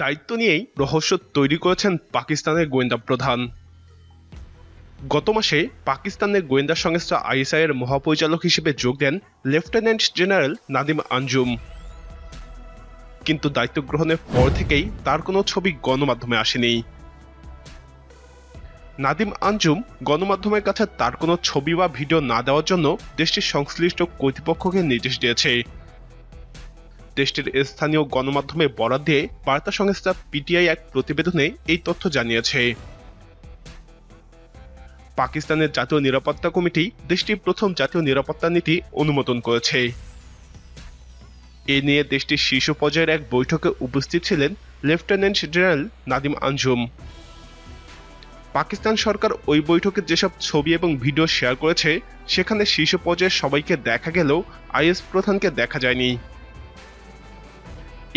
দায়িত্ব নিয়েই রহস্য তৈরি করেছেন পাকিস্তানের গোয়েন্দা প্রধান। গত মাসে পাকিস্তানের গোয়েন্দা সংস্থা আইএসআই এর মহাপরিচালক হিসেবে যোগ দেন লেফটেন্যান্ট জেনারেল নাদিম আঞ্জুম। কিন্তু দায়িত্ব গ্রহণের পর থেকেই তার কোনো ছবি গণমাধ্যমে আসেনি। নাদিম আঞ্জুম গণমাধ্যমের কাছে তার কোনো ছবি বা ভিডিও না দেওয়ার জন্য দেশটির সংশ্লিষ্ট কর্তৃপক্ষকে নির্দেশ দিয়েছে। দেশটির স্থানীয় গণমাধ্যমে বরাদ দিয়ে বার্তা সংস্থা পিটিআই এক প্রতিবেদনে এই তথ্য জানিয়েছে। পাকিস্তানের জাতীয় নিরাপত্তা কমিটি দেশটির প্রথম জাতীয় নিরাপত্তা নীতি অনুমোদন করেছে। এ নিয়ে দেশটির শীর্ষ পর্যায়ের এক বৈঠকে উপস্থিত ছিলেন লেফটেন্যান্ট জেনারেল নাদিম আঞ্জুম। পাকিস্তান সরকার ওই বৈঠকে যেসব ছবি এবং ভিডিও শেয়ার করেছে, সেখানে শীর্ষ পর্যায়ের সবাইকে দেখা গেলেও আইএস প্রধানকে দেখা যায়নি।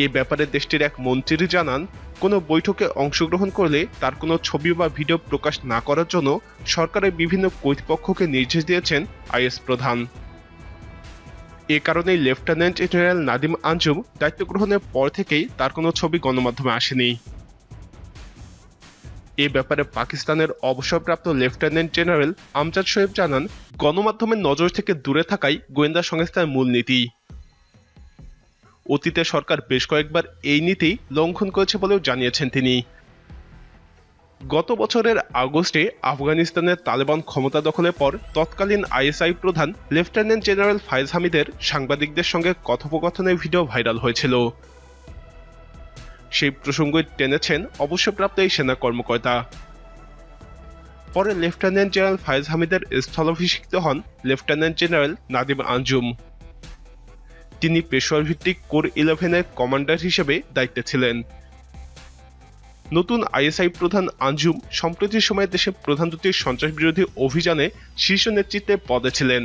এ ব্যাপারে দেশটির এক মন্ত্রী জানান, কোনো বৈঠকে অংশগ্রহণ করলে তার কোনো ছবি বা ভিডিও প্রকাশ না করার জন্য সরকারের বিভিন্ন কর্তৃপক্ষকে নির্দেশ দিয়েছেন আইএস প্রধান। এ কারণেই লেফটেন্যান্ট জেনারেল নাদিম আঞ্জুম দায়িত্ব গ্রহণের পর থেকেই তার কোনো ছবি গণমাধ্যমে আসেনি। এ ব্যাপারে পাকিস্তানের অবসরপ্রাপ্ত লেফটেন্যান্ট জেনারেল আমজাদ শোয়েব জানান, গণমাধ্যমের নজর থেকে দূরে থাকাই গোয়েন্দা সংস্থার মূলনীতি অতীতে সরকার বেশ কয়েকবার এই নীতি লঙ্ঘন করেছে বলেও জানিয়েছেন তিনি। গত বছরের আগস্টে আফগানিস্তানের তালেবান ক্ষমতা দখলের পর তৎকালীন আইএসআই প্রধান লেফটেন্যান্ট জেনারেল ফায়েজ হামিদের সাংবাদিকদের সঙ্গে কথোপকথনের ভিডিও ভাইরাল হয়েছিল। সেই প্রসঙ্গই টেনেছেন অবসরপ্রাপ্ত এই সেনা কর্মকর্তা। পরে লেফটেন্যান্ট জেনারেল ফায়েজ হামিদের স্থলাভিষিক্ত হন লেফটেন্যান্ট জেনারেল নাদিম আঞ্জুম। তিনি পেশোয়ার ভিত্তিক কোর ইলেভেনের কমান্ডার হিসেবে দায়িত্বে ছিলেন। নতুন আইএসআই প্রধান আঞ্জুম সম্প্রতি সময়ে দেশে প্রধান দুটির সন্ত্রাস বিরোধী অভিযানে শীর্ষ নেতৃত্বে পদে ছিলেন।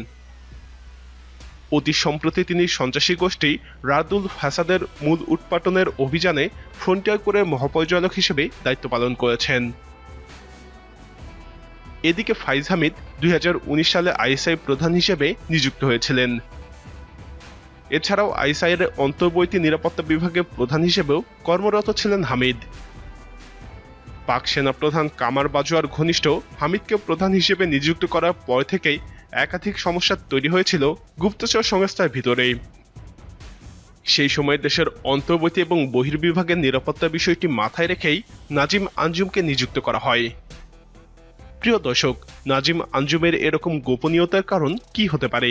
অতি সম্প্রতি তিনি সন্ত্রাসী গোষ্ঠী রাদুল ফাসাদের মূল উৎপাটনের অভিযানে ফ্রন্টিয়ার কোরের মহাপরিচালক হিসেবে দায়িত্ব পালন করেছেন। এদিকে ফাইজ হামিদ দুই হাজার উনিশ সালে আইএসআই প্রধান হিসেবে নিযুক্ত হয়েছিলেন। এছাড়াও আইএসআইয়ের অন্তর্বর্তী নিরাপত্তা বিভাগের প্রধান হিসেবেও কর্মরত ছিলেন হামিদ। পাক সেনাপ্রধান কামার বাজোয়ার ঘনিষ্ঠ হামিদকে প্রধান হিসেবে নিযুক্ত করার পর থেকেই একাধিক সমস্যা তৈরি হয়েছিল গুপ্তচর সংস্থার ভিতরে সেই সময় দেশের অন্তর্বর্তী এবং বহির্বিভাগের নিরাপত্তা বিষয়টি মাথায় রেখেই নাজিম আঞ্জুমকে নিযুক্ত করা হয়। প্রিয় দর্শক, নাজিম আঞ্জুমের এরকম গোপনীয়তার কারণ কি হতে পারে?